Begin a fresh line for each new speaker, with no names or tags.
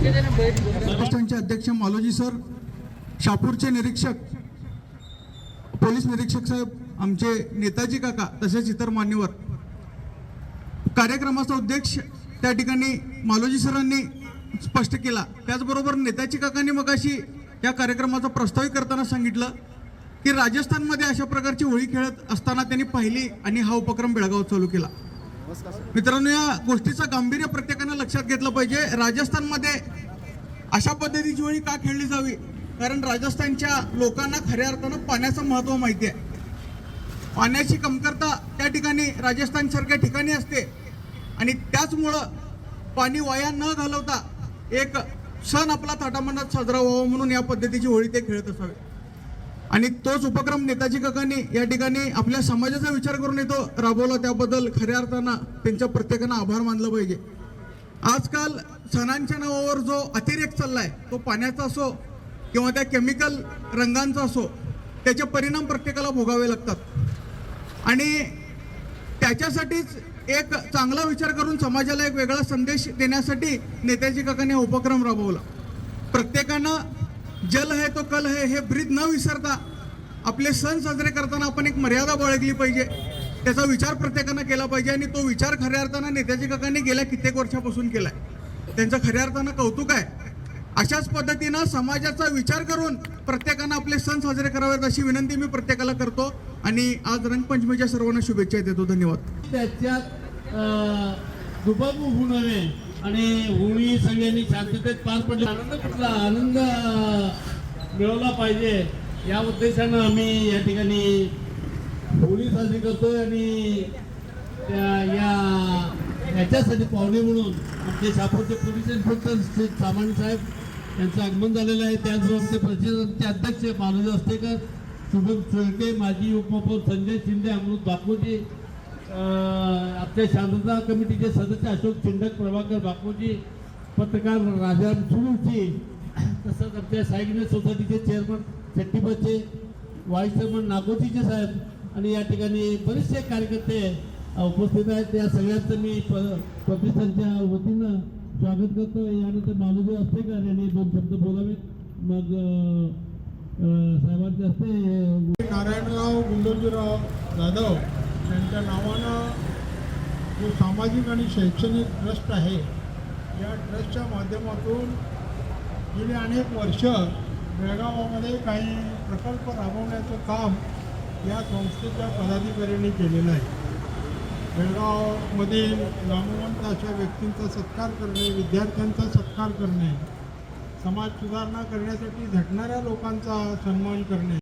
महाराष्ट्रांचे अध्यक्ष मालोजी सर शापूरचे निरीक्षक पोलीस निरीक्षक साहेब आमचे नेताजी काका तसेच इतर मान्यवर. कार्यक्रमाचा उद्देश त्या ठिकाणी मालोजी सरांनी स्पष्ट केला. त्याचबरोबर नेताजी काकांनी मगाशी या कार्यक्रमाचा प्रस्तावित करताना सांगितलं की राजस्थानमध्ये अशा प्रकारची होळी खेळत असताना त्यांनी पाहिली आणि हा उपक्रम बेळगाव चालू केला. मित्रांनो या गोष्टीचं गांभीर्य प्रत्येकानं लक्षात घेतलं पाहिजे. राजस्थानमध्ये अशा पद्धतीची होळी का खेळली जावी? कारण राजस्थानच्या लोकांना खऱ्या अर्थानं पाण्याचं महत्त्व माहिती आहे. पाण्याची कमतरता त्या ठिकाणी राजस्थानसारख्या ठिकाणी असते. आणि त्याचमुळं पाणी वाया न घालवता एक सण आपला थाटामाटात साजरा व्हावा म्हणून या पद्धतीची होळी ते खेळत असावे. आणि तोच उपक्रम नेताजी काकांनी या ठिकाणी आपल्या समाजाचा विचार करून येतो राबवला. त्याबद्दल खऱ्या अर्थानं त्यांच्या प्रत्येकानं आभार मानलं पाहिजे. आजकाल सणांच्या नावावर जो अतिरेक चाललाय तो पाण्याचा असो किंवा त्या केमिकल रंगांचा असो त्याचे परिणाम प्रत्येकाला भोगावे लागतात. आणि त्याच्यासाठीच एक चांगला विचार करून समाजाला एक वेगळा संदेश देण्यासाठी नेताजी काकांनी हा उपक्रम राबवला. प्रत्येकानं जल है तो कल है हे ब्रीद न विसरता आपले सण साजरे करताना आपण एक मर्यादा बाळगली पाहिजे. त्याचा विचार प्रत्येकानं केला पाहिजे आणि तो विचार खऱ्या अर्थानं नेताजी काकांनी गेल्या कित्येक वर्षापासून केलाय. त्यांचं खऱ्या अर्थानं कौतुक आहे. अशाच पद्धतीनं समाजाचा विचार करून प्रत्येकानं आपले सण साजरे करावेत अशी विनंती मी प्रत्येकाला करतो. आणि आज रंगपंचमीच्या सर्वांना शुभेच्छा देतो. धन्यवाद.
त्याच्यात अं, दुबाबू होऊ नये आणि होळी सगळ्यांनी शांततेत पार पडली. आनंद कुठला? आनंद मिळवला पाहिजे. या उद्देशानं आम्ही या ठिकाणी होळी साजरी करतोय आणि या याच्यासाठी पाहुणे म्हणून आमचे शापूरचे पोलीस इन्स्पेक्टर श्री सामान साहेब यांचं आगमन झालेलं आहे. त्याचबरोबर ते प्रसिद्धचे अध्यक्ष मानवी असतेकर शुभम चोळके माजी उपमहापौर संजय शिंदे अमृत बापूजी आपल्या शांतता कमिटीचे सदस्य अशोक चिंडक प्रभाकर बापूजी पत्रकार राजाराम सुरूजी तसंच आमच्या साईगिने सोसायटीचे चेअरमन शेट्टीबाचे व्हाईस चेअरमन नागोजीचे साहेब आणि या ठिकाणी बरेचसे कार्यकर्ते उपस्थित आहेत. त्या सगळ्यांचं मी प- प्रतिष्ठानच्या वतीनं स्वागत करतो यानंतर बालूजी असते का? यांनी दोन शब्द बोलावे मग साहेबांचे असते
नारायणराव गुंडोजीराव जाधव यांच्या नावानं जो सामाजिक आणि शैक्षणिक ट्रस्ट आहे या ट्रस्टच्या माध्यमातून गेली अनेक वर्ष बेळगावामध्ये काही प्रकल्प राबवण्याचं काम या संस्थेच्या पदाधिकाऱ्यांनी केलेलं आहे. बेळगावमधील नामवंत अशा व्यक्तींचा सत्कार करणे विद्यार्थ्यांचा सत्कार करणे समाज सुधारणा करण्यासाठी झटणाऱ्या लोकांचा सन्मान करणे